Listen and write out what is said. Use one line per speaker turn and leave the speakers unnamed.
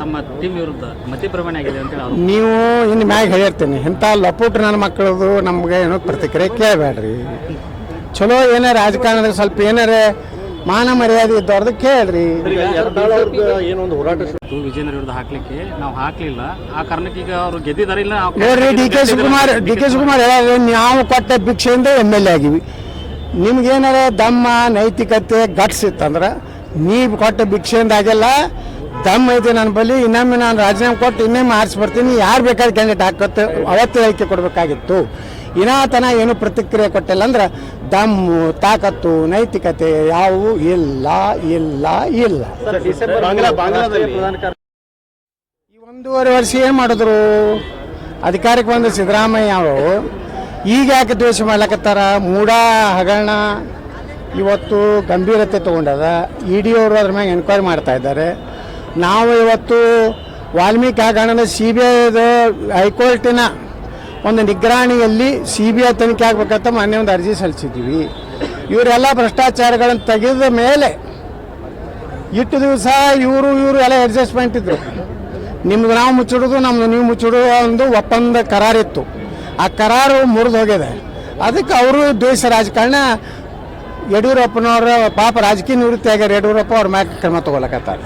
ತಮ್ಮ ಟೀಮ್ ವಿರುದ್ಧ ಮತಿಭ್ರಮಣೆ ಆಗಿದೆ ಅಂತೇಳಿ ಅವರು
ನೀವು ಇನ್ನು ಮ್ಯಾಗ ಹೇಳಿರ್ತೀನಿ ಇಂಥ ಲಪೂಟ್ ನನ್ನ ಮಕ್ಕಳದು ನಮ್ಗೆ ಏನೋ ಪ್ರತಿಕ್ರಿಯೆ ಕೇಳಬೇಡ್ರಿ. ಚಲೋ ಏನಾರ ರಾಜಕಾರಣದಾಗ ಸ್ವಲ್ಪ ಏನಾರ ಮಾನ ಮರ್ಯಾದೆ ಇದ್ದವ್ರದ್ದು ಕೇಳ್ರಿ.
ಏನೊಂದು ಹೋರಾಟ
ವಿಜೇಂದ್ರ ವಿರುದ್ಧ ಹಾಕ್ಲಿಕ್ಕೆ ನಾವು ಹಾಕ್ಲಿಲ್ಲ. ಆ ಕಾರಣಕ್ಕೆ ಈಗ ಅವರು ಗೆದ್ದಿದ್ದಾರೆ ಇಲ್ಲ ನಾವು
ನೋಡ್ರಿ D K Shivakumar D K Shivakumar ಹೇಳಾರೆ ನಾವು ಕೊಟ್ಟ ಭಿಕ್ಷೆಯಿಂದ ಎಂ ಎಲ್ ಎ ಆಗಿವಿ. ನಿಮ್ಗೇನಾರ ದಮ್ಮ ನೈತಿಕತೆ ಗಟ್ಸ್ ಇತ್ತಂದ್ರೆ ನೀವು ಕೊಟ್ಟ ಭಿಕ್ಷೆಯಿಂದ ಆಗಿಲ್ಲ ದಮ್ ಐತೆ ನನ್ನ ಬಳಿ ಇನ್ನೊಮ್ಮೆ ನಾನು ರಾಜೀನಾಮೆ ಕೊಟ್ಟು ಇನ್ನೊಮ್ಮೆ ಆರಿಸಿ ಬರ್ತೀನಿ. ಯಾರು ಬೇಕಾದ್ರೆ ಕ್ಯಾಂಡಿಡೇಟ್ ಹಾಕತ್ತೆ ಅವತ್ತು ಹೇಳಿಕೆ ಕೊಡಬೇಕಾಗಿತ್ತು. ಇನಾತನ ಏನು ಪ್ರತಿಕ್ರಿಯೆ ಕೊಟ್ಟಿಲ್ಲ ಅಂದ್ರೆ ದಮ್ಮು ತಾಕತ್ತು ನೈತಿಕತೆ ಯಾವುವು ಇಲ್ಲ ಇಲ್ಲ ಇಲ್ಲ. ಈ ಒಂದೂವರೆ ವರ್ಷ ಏನು ಮಾಡಿದ್ರು? ಅಧಿಕಾರಕ್ಕೆ ಬಂದ ಸಿದ್ದರಾಮಯ್ಯ ಅವರು ಈಗ ಯಾಕೆ ದ್ವೇಷ ಮಾಡ್ಲಕತ್ತಾರ? ಮೂಡ ಹಗರಣ ಇವತ್ತು ಗಂಭೀರತೆ ತೊಗೊಂಡದ. ಇ ಡಿ ಅವರು ಅದ್ರ ಮ್ಯಾಗ ಎನ್ಕ್ವೈರಿ ಮಾಡ್ತಾ ಇದ್ದಾರೆ. ನಾವು ಇವತ್ತು ವಾಲ್ಮೀಕಿ ಹಗರಣದ ಸಿ ಬಿ ಐದ ಹೈಕೋರ್ಟಿನ ಒಂದು ನಿಗ್ರಾಣಿಯಲ್ಲಿ ಸಿ ಬಿ ಐ ತನಿಖೆ ಆಗ್ಬೇಕಂತ ಮೊನ್ನೆ ಒಂದು ಅರ್ಜಿ ಸಲ್ಲಿಸಿದ್ದೀವಿ. ಇವರೆಲ್ಲ ಭ್ರಷ್ಟಾಚಾರಗಳನ್ನು ತೆಗೆದ ಮೇಲೆ ಇಟ್ಟು ದಿವಸ ಇವರು ಇವರು ಎಲ್ಲ ಅಡ್ಜಸ್ಟ್ಮೆಂಟ್ ಇದ್ರು. ನಿಮ್ದು ನಾವು ಮುಚ್ಚಿಡೋದು, ನಮ್ದು ನೀವು ಮುಚ್ಚಿಡೋ ಒಂದು ಒಪ್ಪಂದ ಕರಾರಿತ್ತು. ಆ ಕರಾರು ಮುರಿದು ಹೋಗಿದೆ. ಅದಕ್ಕೆ ಅವರು ದ್ವೇಷ ರಾಜಕಾರಣ ಯಡಿಯೂರಪ್ಪನವರ ಪಾಪ ರಾಜಕೀಯ ನಿವೃತ್ತಿ ಆಗ್ಯಾರ ಯಡಿಯೂರಪ್ಪ ಅವ್ರ ಮ್ಯಾಗ ಕ್ರಮ ತಗೊಳಕತ್ತಾರೆ?